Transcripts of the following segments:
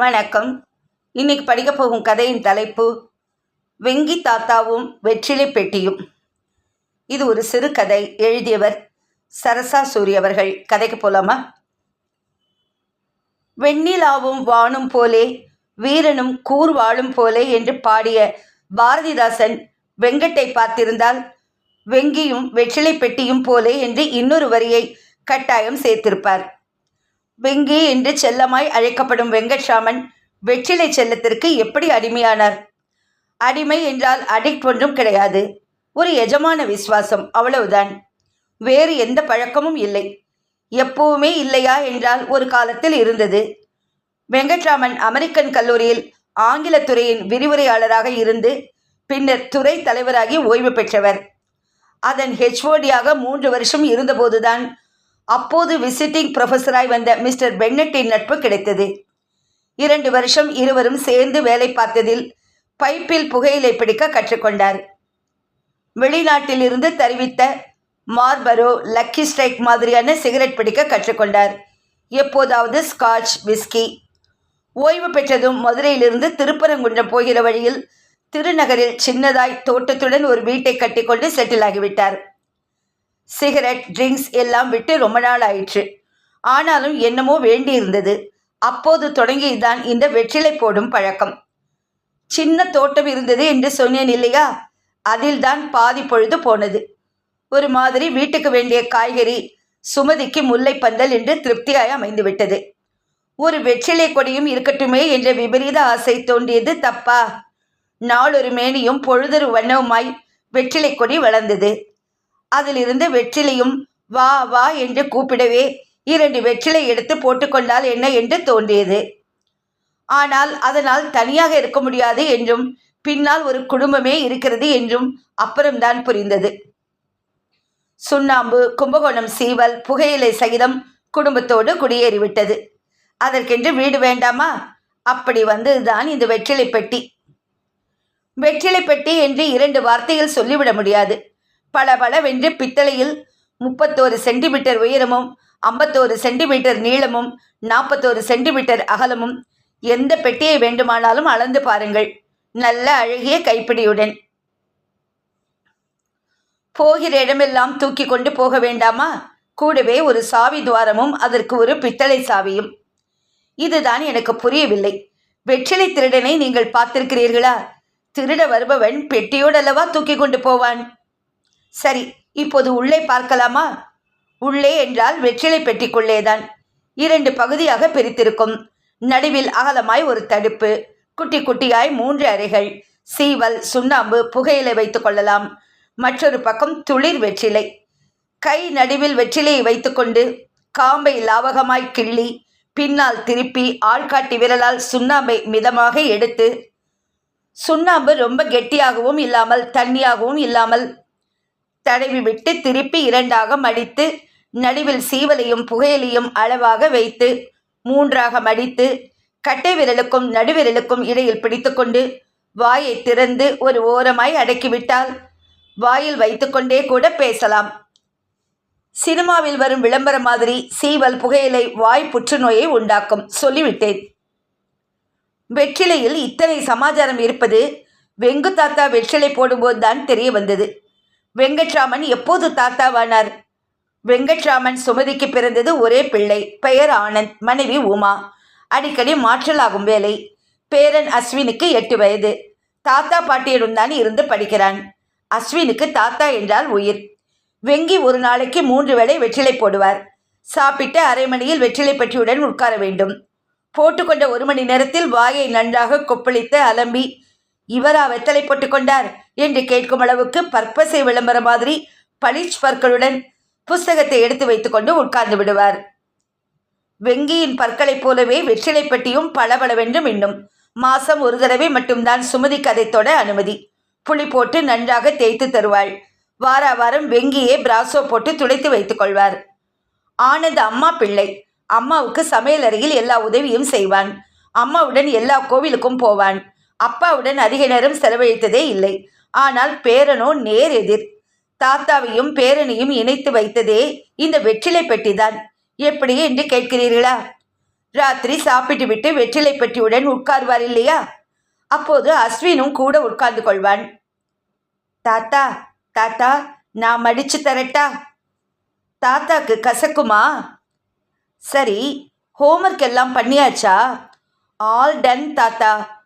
வணக்கம். இன்னைக்கு படிக்க போகும் கதையின் தலைப்பு வெங்கி தாத்தாவும் வெற்றிலை பெட்டியும் இது ஒரு சிறுகதை எழுதியவர் சரசா சூரி அவர்கள். கதைக்கு போலாமா? வெண்ணிலாவும் வானும் போலே வீரனும் கூர்வாளும் போலே என்று பாடிய பாரதிதாசன் வெங்கட்டை பார்த்திருந்தால் வெங்கியும் வெற்றிலை பெட்டியும் போலே என்று இன்னொரு வரியை கட்டாயம் சேர்த்திருப்பார். வெங்கி என்று செல்லமாய் அழைக்கப்படும் வெங்கட்ராமன் வெற்றிலை செல்லத்திற்கு எப்படி அடிமையானார்? அடிமை என்றால் அடிக்ட் ஒன்றும் கிடையாது. ஒரு எஜமான விசுவாசம் அவ்வளவுதான். வேறு எந்த பழக்கமும் இல்லை. எப்பவுமே இல்லையா என்றால் ஒரு காலத்தில் இருந்தது. வெங்கட்ராமன் அமெரிக்கன் கல்லூரியில் ஆங்கில துறையின் விரிவுரையாளராக இருந்து பின்னர் துறை தலைவராகி ஓய்வு பெற்றவர். அதன் ஹெச்ஓடியாக மூன்று வருஷம் இருந்தபோதுதான் அப்போது விசிட்டிங் ப்ரொஃபஸராய் வந்த மிஸ்டர் பென்னட்டின் நட்பு கிடைத்தது. இரண்டு வருஷம் இருவரும் சேர்ந்து வேலை பார்த்ததில் பைப்பில் புகையிலை பிடிக்க கற்றுக்கொண்டார். வெளிநாட்டில் இருந்து தருவித்த மார்பரோ லக்கி ஸ்ட்ரைக் மாதிரியான சிகரெட் பிடிக்க கற்றுக்கொண்டார். எப்போதாவது ஸ்காட்ச் விஸ்கி ஓய்வு பெற்றதும் மதுரையிலிருந்து திருப்பரங்குன்றம் போகிற வழியில் திருநகரில் சின்னதாய் தோட்டத்துடன் ஒரு வீட்டை கட்டிக்கொண்டு செட்டில் ஆகிவிட்டார். சிகரெட் ட்ரிங்க்ஸ் எல்லாம் விட்டு ரொம்ப நாள் ஆயிற்று. ஆனாலும் என்னமோ வேண்டியிருந்தது. அப்போது தொடங்கியதுதான் இந்த வெற்றிலை போடும் பழக்கம். சின்ன தோட்டம் இருந்தது என்று சொன்னேன் இல்லையா? அதில்தான் பாதி பொழுது போனது. ஒரு மாதிரி வீட்டுக்கு வேண்டிய காய்கறி சுமதிக்கு முல்லைப்பந்தல் என்று திருப்தியாய் அமைந்துவிட்டது ஒரு வெற்றிலை கொடியும் இருக்கட்டுமே என்ற விபரீத ஆசை தோன்றியது தப்பா? நாளொரு மேனியும் பொழுதொரு வண்ணவுமாய் வெற்றிலை கொடி வளர்ந்தது. அதிலிருந்து வெற்றிலையும் வா வா என்று கூப்பிடவே இரண்டு வெற்றிலை எடுத்து போட்டுக்கொண்டால் என்ன என்று தோன்றியது. ஆனால் அதனால் தனியாக இருக்க முடியாது என்றும் பின்னால் ஒரு குடும்பமே இருக்கிறது என்றும் அப்புறம்தான் புரிந்தது. சுண்ணாம்பு கும்பகோணம் சீவல் புகையிலை சகிதம் குடும்பத்தோடு குடியேறிவிட்டது. அதற்கென்று வீடு வேண்டாமா? அப்படி வந்ததுதான் இந்த வெற்றிலை பெட்டி வெற்றிலை பெட்டி என்று இரண்டு வார்த்தையில் சொல்லிவிட முடியாது. பளபளவென்று பித்தளையில் முப்பத்தோரு சென்டிமீட்டர் உயரமும் ஐம்பத்தோரு சென்டிமீட்டர் நீளமும் நாற்பத்தோரு சென்டிமீட்டர் அகலமும் எந்த பெட்டியை வேண்டுமானாலும் அளந்து பாருங்கள். நல்ல அழகிய கைப்பிடியுடன். போகிற இடமெல்லாம் தூக்கி கொண்டு போக வேண்டாமா? கூடவே ஒரு சாவி துவாரமும் அதற்கு ஒரு பித்தளை சாவியும். இதுதான் எனக்கு புரியவில்லை. வெற்றிலை திருடனை நீங்கள் பார்த்திருக்கிறீர்களா? திருட வருபவன் பெட்டியோடல்லவா தூக்கி கொண்டு போவான்? சரி இப்போது உள்ளே பார்க்கலாமா? உள்ளே என்றால் வெற்றிலை பெட்டிக்குள்ளேதான் இரண்டு பகுதியாக பிரித்திருக்கும். நடுவில் அகலமாய் ஒரு தடுப்பு. குட்டி குட்டியாய் மூன்று அறைகள். சீவல் சுண்ணாம்பு புகையிலை வைத்துக் கொள்ளலாம். மற்றொரு பக்கம் துளிர் வெற்றிலை. கை நடுவில் வெற்றிலையை வைத்துக்கொண்டு காம்பை லாவகமாய் கிள்ளி பின்னால் திருப்பி ஆள்காட்டி விரலால் சுண்ணாம்பை மிதமாக எடுத்து சுண்ணாம்பு ரொம்ப கெட்டியாகவும் இல்லாமல் தண்ணியாகவும் இல்லாமல் தடவி விட்டு திருப்பி இரண்டாக மடித்து நடுவில் சீவலையும் புகையிலையும் அளவாக வைத்து மூன்றாக மடித்து கட்டை விரலுக்கும் நடுவிரலுக்கும் இடையில் பிடித்துக்கொண்டு வாயை திறந்து ஒரு ஓரமாய் அடக்கிவிட்டால் வாயில் வைத்துக்கொண்டே கூட பேசலாம். சினிமாவில் வரும் விளம்பரம் மாதிரி சீவல் புகையிலை வாய் புற்றுநோயை உண்டாக்கும் சொல்லிவிட்டேன். வெற்றிலையில் இத்தனை சமாச்சாரம் இருப்பது வெங்கு தாத்தா வெற்றிலை போடும்போது தான் தெரிய வந்தது. வெங்கட்ராமன் எப்போது தாத்தாவானார்? வெங்கட்ராமன் சுமதிக்கு பிறந்தது ஒரே பிள்ளை பெயர் ஆனந்த் மனைவி உமா. அடிக்கடி மாற்றலாகும் வேலை. பேரன் அஸ்வினுக்கு எட்டு வயது. தாத்தா பாட்டியிடம் தான் இருந்து படிக்கிறான். அஸ்வினுக்கு தாத்தா என்றால் உயிர். வெங்கி ஒரு நாளைக்கு மூன்று வேளை வெற்றிலை போடுவார். சாப்பிட்டு அரை மணியில் வெற்றிலை பற்றியுடன் உட்கார வேண்டும். போட்டுக்கொண்ட ஒரு மணி நேரத்தில் வாயை நன்றாக கொப்பளித்து அலம்பி இவரா வெத்தலை போட்டுக்கொண்டார்? என்று கேட்கும் அளவுக்கு பற்பசை விளம்பர மாதிரி பளிச் பற்களுடன் புஸ்தகத்தை எடுத்து வைத்துக்கொண்டு உட்கார்ந்து விடுவார். வெங்கியின் பற்களைப் போலவே வெற்றிலை பெட்டியும் பளபளவென்று மின்னும் மாசம் ஒரு தடவை மட்டும்தான் சுமதி கதை தொட அனுமதி. புளி போட்டு நன்றாக தேய்த்து தருவாள். வார வாரம் வெங்கியே பிராசோ போட்டு துடைத்து வைத்துக் கொள்வார். ஆனந்த் அம்மா பிள்ளை. அம்மாவுக்கு சமையல் அறையில் எல்லா உதவியும் செய்வான். அம்மாவுடன் எல்லா கோவிலுக்கும் போவான். அப்பாவுடன் அதிக நேரம் செலவழித்ததே இல்லை. ஆனால் பேரனோ நேர் எதிர். தாத்தாவையும் பேரனையும் இணைத்து வைத்ததே இந்த வெற்றிலை பெட்டிதான். எப்படி என்று கேட்கிறீர்களா? ராத்திரி சாப்பிட்டு விட்டு வெற்றிலை பெட்டியுடன் உட்கார்வார் இல்லையா? அப்போது அஸ்வினும் கூட உட்கார்ந்து கொள்வான். தாத்தா தாத்தா நான் மடிச்சு தரட்டா? தாத்தாக்கு கசக்குமா? சரி ஹோம்ஒர்க் எல்லாம் பண்ணியாச்சா? ஆல் டன் தாத்தா.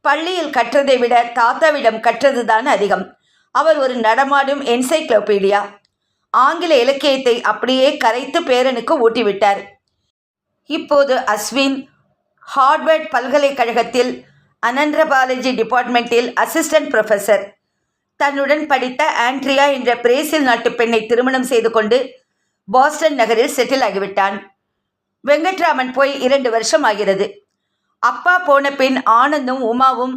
பள்ளியில் கற்றதை விட தாத்தாவிடம் கற்றதுதான் அதிகம். அவர் ஒரு நடமாடும் என்சைக்ளோபீடியா. ஆங்கில இலக்கியத்தை அப்படியே கரைத்து பேரனுக்கு ஊட்டிவிட்டார். இப்போது அஸ்வின் ஹார்வர்ட் பல்கலைக்கழகத்தில் அனன்ட்ரபாலஜி டிபார்ட்மெண்ட்டில் அசிஸ்டன்ட் ப்ரொஃபஸர். தன்னுடன் படித்த ஆண்ட்ரியா என்ற பிரேசில் நாட்டு பெண்ணை திருமணம் செய்து கொண்டு பாஸ்டன் நகரில் செட்டில் ஆகிவிட்டான். வெங்கட்ராமன் போய் இரண்டு வருஷம் ஆகிறது. அப்பா போன பின் ஆனந்தும் உமாவும்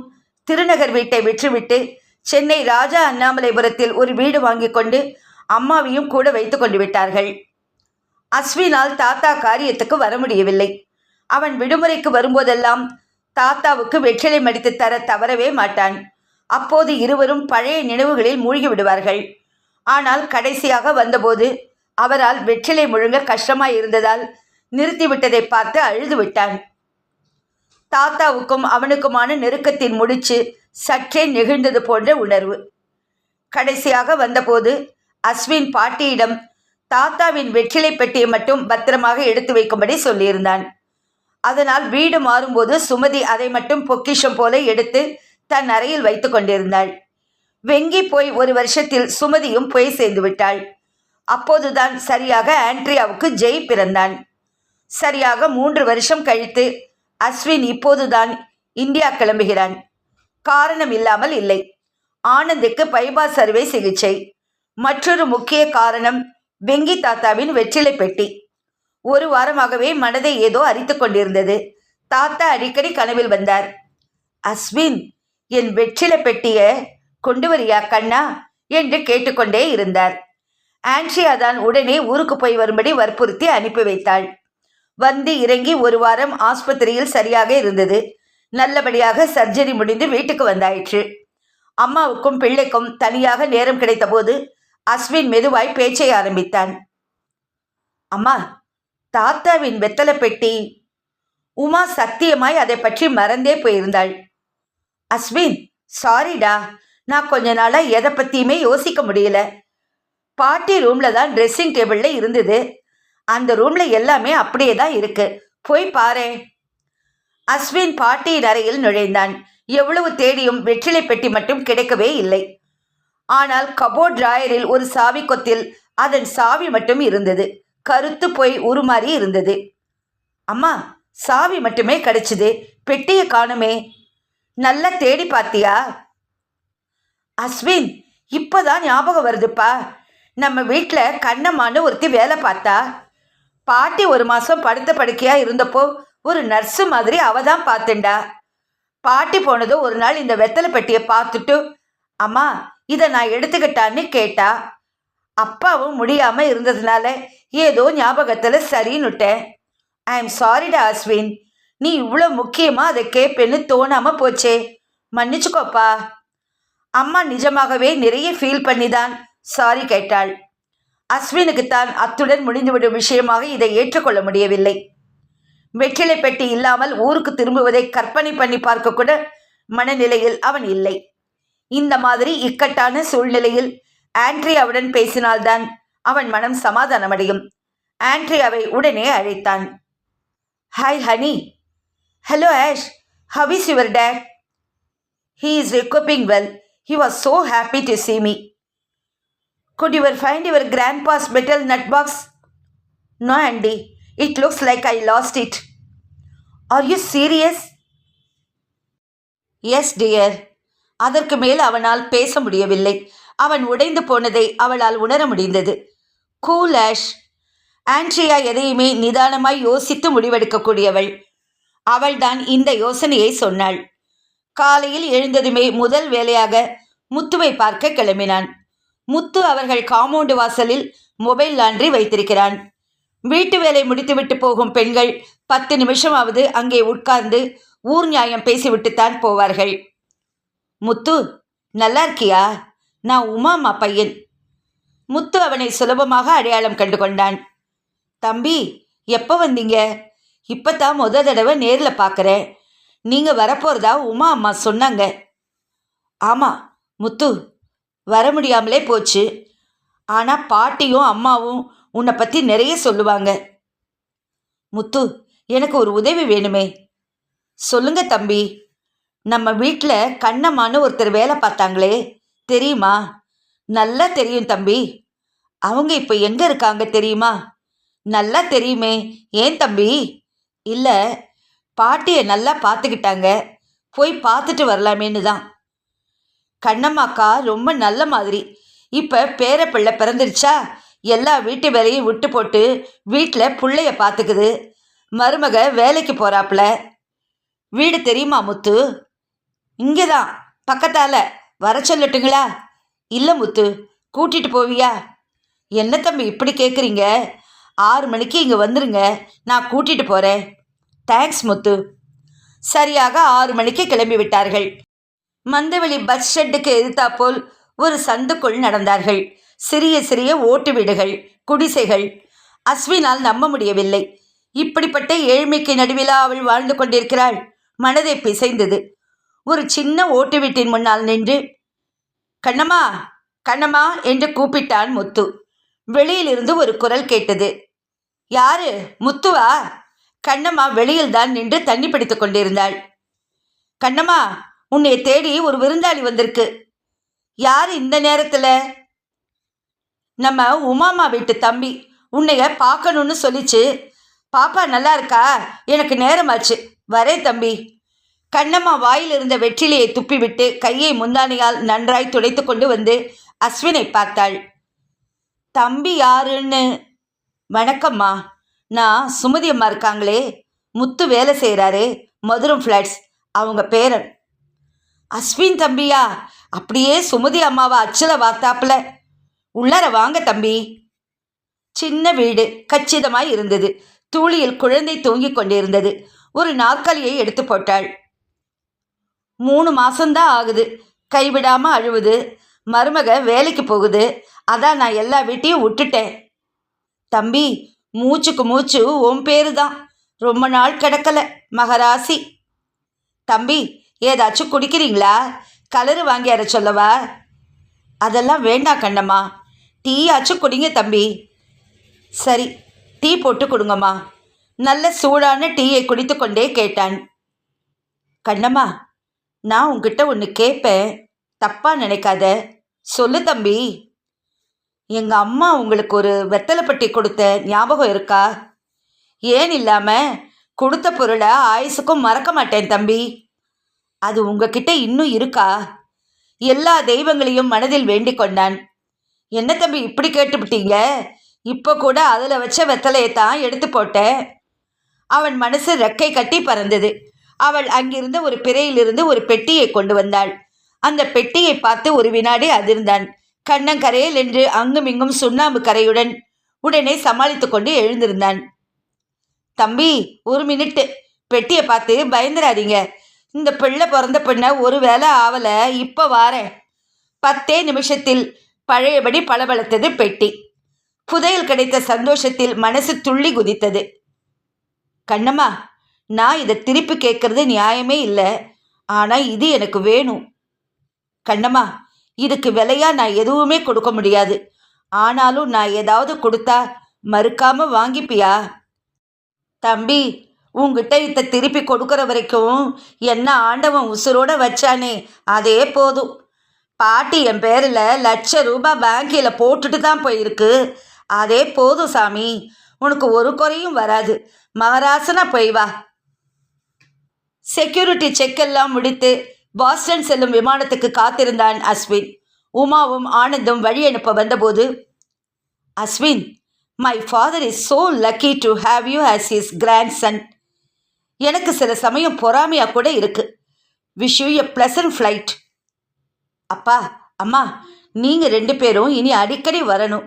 திருநகர் வீட்டை விற்றுவிட்டு சென்னை ராஜா அண்ணாமலைபுரத்தில் ஒரு வீடு வாங்கி கொண்டு அம்மாவையும் கூட வைத்து கொண்டு விட்டார்கள். அஸ்வினால் தாத்தா காரியத்துக்கு வர முடியவில்லை. அவன் விடுமுறைக்கு வரும்போதெல்லாம் தாத்தாவுக்கு வெற்றிலை மடித்து தர தவறவே மாட்டான். அப்போது இருவரும் பழைய நினைவுகளில் மூழ்கி விடுவார்கள். ஆனால் கடைசியாக வந்தபோது அவரால் வெற்றிலை முழுங்க கஷ்டமாய் இருந்ததால் நிறுத்திவிட்டதை பார்த்து அழுது விட்டான். தாத்தாவுக்கும் அவனுக்குமான நெருக்கத்தின் முடிச்சு சற்றே நெகிழ்ந்தது போன்ற உணர்வு. கடைசியாக வந்தபோது அஸ்வின் பாட்டியிடம் தாத்தாவின் வெற்றிலை பெட்டியை மட்டும் பத்திரமாக எடுத்து வைக்கும்படி சொல்லியிருந்தான். அதனால் வீடு மாறும்போது சுமதி அதை மட்டும் பொக்கிஷம் போல எடுத்து தன் அறையில் வைத்து கொண்டிருந்தாள். வெங்கி போய் ஒரு வருஷத்தில் சுமதியும் போய் சேர்ந்து விட்டாள். அப்போதுதான் சரியாக ஆண்ட்ரியாவுக்கு ஜெய் பிறந்தான். சரியாக மூன்று வருஷம் கழித்து அஸ்வின் இப்போதுதான் இந்தியா கிளம்புகிறான். காரணம் இல்லாமல் இல்லை. ஆனந்துக்கு பைபாஸ் அறுவை சிகிச்சை. மற்றொரு முக்கிய காரணம் வெங்கி தாத்தாவின் வெற்றிலை பெட்டி. ஒரு வாரமாகவே மனதை ஏதோ அரித்து கொண்டிருந்தது. தாத்தா அடிக்கடி கனவில் வந்தார். அஸ்வின் என் வெற்றிலை பெட்டிய கொண்டு வரியா கண்ணா? என்று கேட்டுக்கொண்டே இருந்தார். ஆன்ஷியா தான் உடனே ஊருக்கு போய் வரும்படி வற்புறுத்தி அனுப்பி வைத்தாள். வந்து இறங்கி ஒரு வாரம் ஆஸ்பத்திரியில் சரியாக இருந்தது. நல்லபடியாக சர்ஜரி முடிந்து வீட்டுக்கு வந்தாயிற்று. அம்மாவுக்கும் பிள்ளைக்கும் தனியாக நேரம் கிடைத்தபோது அஸ்வின் மெதுவாய் பேச்சை ஆரம்பித்தான். அம்மா தாத்தாவின் வெத்தலை பெட்டி. உமா சத்தியமாய் அதை பற்றி மறந்தே போயிருந்தாள். அஸ்வின் சாரிடா. நான் கொஞ்ச நாளா எதை பத்தியுமே யோசிக்க முடியல. பாட்டி ரூம்ல தான் ட்ரெஸ்ஸிங் டேபிள்ல இருந்தது. அந்த ரூம்ல எல்லாமே அப்படியே தான் இருக்கு. போய் பாரு. அஸ்வின் பாட்டியின் அறையில் நுழைந்தான். எவ்வளவு தேடியும் வெற்றிலை பெட்டி மட்டும் கிடைக்கவே இல்லை. ஆனால் கபோர்ட் டிராயரில் ஒரு சாவி கொத்தில் அதன் சாவி மட்டும் இருந்தது. கருத்து போய் உருமாறி இருந்தது. அம்மா சாவி மட்டுமே கிடைச்சது. பெட்டியை காணுமே. நல்லா தேடி பார்த்தியா? அஸ்வின் இப்போதான் ஞாபகம் வருதுப்பா. நம்ம வீட்டில் கண்ணம்மான்னு ஒருத்தி வேலை பார்த்தா. பாட்டி ஒரு மாதம் படுத்த படுக்கையாக இருந்தப்போ ஒரு நர்ஸு மாதிரி அவ தான் பார்த்துண்டா பாட்டி போனதும் ஒரு நாள் இந்த வெத்தலை பெட்டியை பார்த்துட்டு அம்மா இதை நான் எடுத்துக்கிட்டான்னு கேட்டா அப்பாவும் முடியாமல் இருந்ததுனால ஏதோ ஞாபகத்தில் சரின்னுட்டேன். ஐ எம் சாரிடா அஸ்வின். நீ இவ்வளோ முக்கியமாக அதை கேட்பேன்னு தோணாமல் போச்சே. மன்னிச்சுக்கோப்பா. அம்மா நிஜமாகவே நிறைய ஃபீல் பண்ணி தான் சாரி கேட்டாள். அஸ்வினுக்குத்தான் அத்துடன் முடிந்துவிடும் விஷயமாக இதை ஏற்றுக்கொள்ள முடியவில்லை. வெற்றிலை பெட்டி இல்லாமல் ஊருக்கு திரும்புவதை கற்பனை பண்ணி பார்க்க கூட மனநிலையில் அவன் இல்லை. இந்த மாதிரி இக்கட்டான சூழ்நிலையில் ஆண்ட்ரியாவுடன் பேசினால்தான் அவன் மனம் சமாதானமடையும். ஆண்ட்ரியாவை உடனே அழைத்தான். Hi honey hello Ash how is your dad he is recouping well he was so happy to see me could you find your grandpa's metal nut box? No andy. It looks like i lost it. Are you serious? Yes dear அதற்கு மேல் அவனால் பேச முடியவில்லை. அவன் உடைந்து போனதை அவளால் உணர முடிந்தது. கூல் ஆஷ் ஆண்ட்ரியா எதையுமே நிதானமாய் யோசித்து முடிவெடுக்கக்கூடியவள். அவள்தான் இந்த யோசனையை சொன்னாள். காலையில் எழுந்ததுமே முதல் வேலையாக முத்துவை பார்க்க கிளம்பினான். முத்து அவர்கள் காம்பவுண்டு வாசலில் மொபைல் லாண்ட்ரி வைத்திருக்கிறான். வீட்டு வேலை முடித்துவிட்டு போகும் பெண்கள் பத்து நிமிஷமாவது அங்கே உட்கார்ந்து ஊர் நியாயம் பேசிவிட்டுத்தான் போவார்கள். முத்து நல்லா இருக்கியா நான் உமாமா பையன். முத்து அவனை சுலபமாக அடையாளம் கண்டு கொண்டான் தம்பி எப்போ வந்தீங்க? இப்போ தான் முத தடவை நேரில் பார்க்குறேன் நீங்கள் வரப்போகிறதா உமா அம்மா சொன்னாங்க. ஆமாம் முத்து வர முடியாமலே போச்சு. ஆனால் பாட்டியும் அம்மாவும் உன்னை பற்றி நிறைய சொல்லுவாங்க. முத்து எனக்கு ஒரு உதவி வேணுமே. சொல்லுங்க தம்பி. நம்ம வீட்டில் கண்ணம்மான்னு ஒருத்தர் வேலை பார்த்தாங்களே. தெரியுமா? நல்லா தெரியும் தம்பி. அவங்க இப்போ எங்கே இருக்காங்க தெரியுமா? நல்லா தெரியுமே. ஏன் தம்பி? இல்லை பாட்டியை நல்லா பார்த்துக்கிட்டாங்க. போய் பார்த்துட்டு வரலாமேன்னு தான். கண்ணம்மாக்கா ரொம்ப நல்ல மாதிரி. இப்போ பேரப்பிள்ளை பிறந்துருச்சா? எல்லா வீட்டு வேலையும் விட்டு போட்டு வீட்டில் பிள்ளைய பார்த்துக்குது மருமக வேலைக்கு போகிறாப்புல வீடு தெரியுமா முத்து? இங்கே தான் பக்கத்தால். வர சொல்லட்டுங்களா? இல்லை முத்து கூட்டிகிட்டு போவியா? என்ன தம்பி இப்படி கேட்குறீங்க ஆறு மணிக்கு இங்கே வந்துருங்க நான் கூட்டிகிட்டு போகிறேன் தேங்க்ஸ் முத்து. சரியாக ஆறு மணிக்கு கிளம்பி விட்டார்கள். மந்தவெளி பஸ் ஷெட்டுக்கு எதிர்த்தாப்போல் ஒரு சந்துக்குள் நடந்தார்கள். சிறிய சிறிய ஓட்டு வீடுகள் குடிசைகள். அஸ்வினால் நம்ப முடியவில்லை. இப்படிப்பட்ட ஏழ்மைக்கு நடுவிலா அவள் வாழ்ந்து கொண்டிருக்கிறாள்? மனதை பிசைந்தது. ஒரு சின்ன ஓட்டு வீட்டின் முன்னால் நின்று கண்ணம்மா கண்ணம்மா என்று கூப்பிட்டான் முத்து. வெளியிலிருந்து ஒரு குரல் கேட்டது. யாரு? முத்துவா? கண்ணம்மா வெளியில் தான் நின்று தண்ணி பிடித்துக் கொண்டிருந்தாள். கண்ணம்மா உன்னை தேடி ஒரு விருந்தாளி வந்திருக்கு. யார் இந்த நேரத்தில்? நம்ம உமாமா வீட்டு தம்பி உன்னைய பார்க்கணும்னு சொல்லிச்சு. பாப்பா நல்லா இருக்கா? எனக்கு நேரமாச்சு. வரேன் தம்பி. கண்ணம்மா வாயில் இருந்த வெற்றிலையை துப்பிவிட்டு கையை முந்தானியால் நன்றாய் துடைத்து கொண்டு வந்து அஸ்வினை பார்த்தாள். தம்பி யாருன்னு? வணக்கம்மா. நான் சுமதி அம்மா இருக்காங்களே. முத்து வேலை செய்கிறாரு மதுரம் ஃப்ளாட்ஸ். அவங்க பேரன். அஸ்வின் தம்பியா? அப்படியே சுமதி அம்மாவை அச்சில் வாத்தாப்புல. உள்ளார வாங்க தம்பி. சின்ன வீடு கச்சிதமாய் இருந்தது. தூளியில் குழந்தை தூங்கிக் கொண்டிருந்தது. ஒரு நாற்காலியை எடுத்து போட்டாள். மூணு மாசம்தான் ஆகுது. கைவிடாம அழுவுது. மருமக வேலைக்கு போகுது. அதான் நான் எல்லா வீட்டையும் விட்டுட்டேன். தம்பி மூச்சுக்கு மூச்சு உன் பேரு தான் ரொம்ப நாள் கிடக்கல மகராசி. தம்பி ஏதாச்சும் குடிக்கிறீங்களா? கலரு வாங்கி அர சொல்லவா? அதெல்லாம் வேண்டாம் கண்ணம்மா. டீயாச்சும் குடிங்க தம்பி. சரி டீ போட்டு கொடுங்கம்மா. நல்ல சூடான டீயை குடித்து கொண்டே கேட்டான். கண்ணம்மா நான் உங்ககிட்ட ஒன்று கேட்பேன் தப்பாக நினைக்காத. சொல்லு தம்பி. எங்கள் அம்மா உங்களுக்கு ஒரு வெத்தலைப்பட்டி கொடுத்த ஞாபகம் இருக்கா? ஏன் இல்லாமல் கொடுத்த பொருளை ஆயுசுக்கும் மறக்க மாட்டேன் தம்பி. அது உங்ககிட்ட இன்னும் இருக்கா? எல்லா தெய்வங்களையும் மனதில் வேண்டிக் கொண்டான். என்ன தம்பி இப்படி கேட்டுவிட்டீங்க இப்போ கூட அதில் வச்ச வெத்தலையை தான் எடுத்து போட்டேன். அவன் மனசு ரெக்கை கட்டி பறந்தது. அவள் அங்கிருந்த ஒரு பிறையிலிருந்து ஒரு பெட்டியை கொண்டு வந்தாள். அந்த பெட்டியை பார்த்து ஒரு வினாடி அதிர்ந்தான். கண்ணங்கரையில் என்று அங்குமிங்கும் சுண்ணாம்பு கரையுடன் உடனே சமாளித்து கொண்டு எழுந்திருந்தான். தம்பி ஒரு மினிட்டு. பெட்டியை பார்த்து பயந்துடாதீங்க இந்த பிள்ளை பிறந்த பின்ன ஒரு வேலை ஆவலை இப்போ வாரேன் பத்தே நிமிஷத்தில் பழையபடி பளபளத்தது பெட்டி. புதையல் கிடைத்த சந்தோஷத்தில் மனசு துள்ளி குதித்தது. கண்ணம்மா நான் இதை திருப்பி கேட்கறது நியாயமே இல்லை. ஆனால் இது எனக்கு வேணும். கண்ணம்மா இதுக்கு விலையா நான் எதுவுமே கொடுக்க முடியாது. ஆனாலும் நான் ஏதாவது கொடுத்தா மறுக்காம வாங்கிப்பியா? தம்பி உங்ககிட்ட இதை திருப்பி கொடுக்குற வரைக்கும் என்ன ஆண்டவன் உசுரோட வச்சானே? அதே போதும். பாட்டி என் பேரில் லட்ச ரூபாய் பேங்கில் போட்டுட்டு தான் போயிருக்கு. அதே போதும் சாமி. உனக்கு ஒரு குறையும் வராது. மகராசனா போய் வா. செக்யூரிட்டி செக் எல்லாம் முடித்து பாஸ்டன் செல்லும் விமானத்துக்கு காத்திருந்தான் அஸ்வின். உமாவும் ஆனந்தும் வழி அனுப்ப வந்தபோது Ashwin my father is so lucky to have you his is grandson எனக்கு சில சமயம் பொறாமையா கூட இருக்கு. Wish you a pleasant flight அப்பா அம்மா நீங்க ரெண்டு பேரும் இனி அடிக்கடி வரணும்.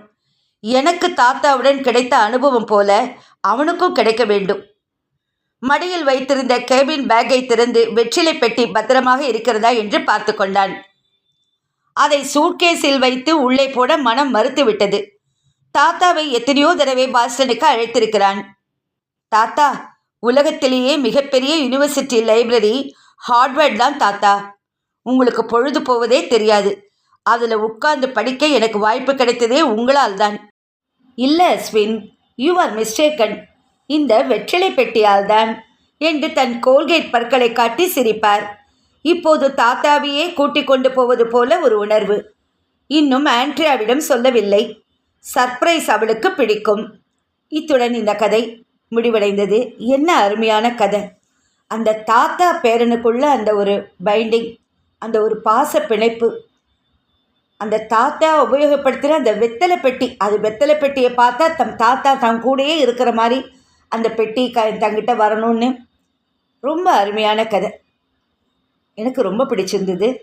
எனக்கு தாத்தாவுடன் கிடைத்த அனுபவம் போல அவனுக்கும் கிடைக்க வேண்டும். மடியில் வைத்திருந்த கேபின் பேக்கை திறந்து வெற்றிலை பெட்டி பத்திரமாக இருக்கிறதா என்று பார்த்து கொண்டான். அதை சூட்கேஸில் வைத்து உள்ளே போட மனம் மறுத்துவிட்டது தாத்தாவை எத்தனையோ தடவை பாஸ்டனுக்கு அழைத்திருக்கிறான். தாத்தா உலகத்திலேயே மிகப்பெரிய யூனிவர்சிட்டி லைப்ரரி ஹார்ட்வேர்ட் தான் தாத்தா. உங்களுக்கு பொழுது போவதே தெரியாது. அதில் உட்கார்ந்து படிக்க எனக்கு வாய்ப்பு கிடைத்ததே உங்களால் தான். இல்லை ஸ்வின் யூ ஆர் மிஸ்டேக்கன் இந்த வெற்றிலை பெட்டியால் தான் என்று தன் கோல்கேட் பற்களை காட்டி சிரிப்பார். இப்போது தாத்தாவையே கூட்டிக் கொண்டு போவது போல ஒரு உணர்வு. இன்னும் ஆண்ட்ரியாவிடம் சொல்லவில்லை. சர்ப்ரைஸ் அவளுக்கு பிடிக்கும். இத்துடன் இந்த கதை முடிவடைந்தது. என்ன அருமையான கதை. அந்த தாத்தா பேரனுக்குள்ள அந்த ஒரு பைண்டிங் அந்த ஒரு பாச பிணைப்பு. அந்த தாத்தா உபயோகப்படுத்துகிற அந்த வெத்தலை பெட்டி அது வெத்தலை பெட்டியை பார்த்தா தம் தாத்தா தன் கூடயே இருக்கிற மாதிரி அந்த பெட்டி க தங்கிட்ட வரணும்னு. ரொம்ப அருமையான கதை. எனக்கு ரொம்ப பிடிச்சிருந்தது.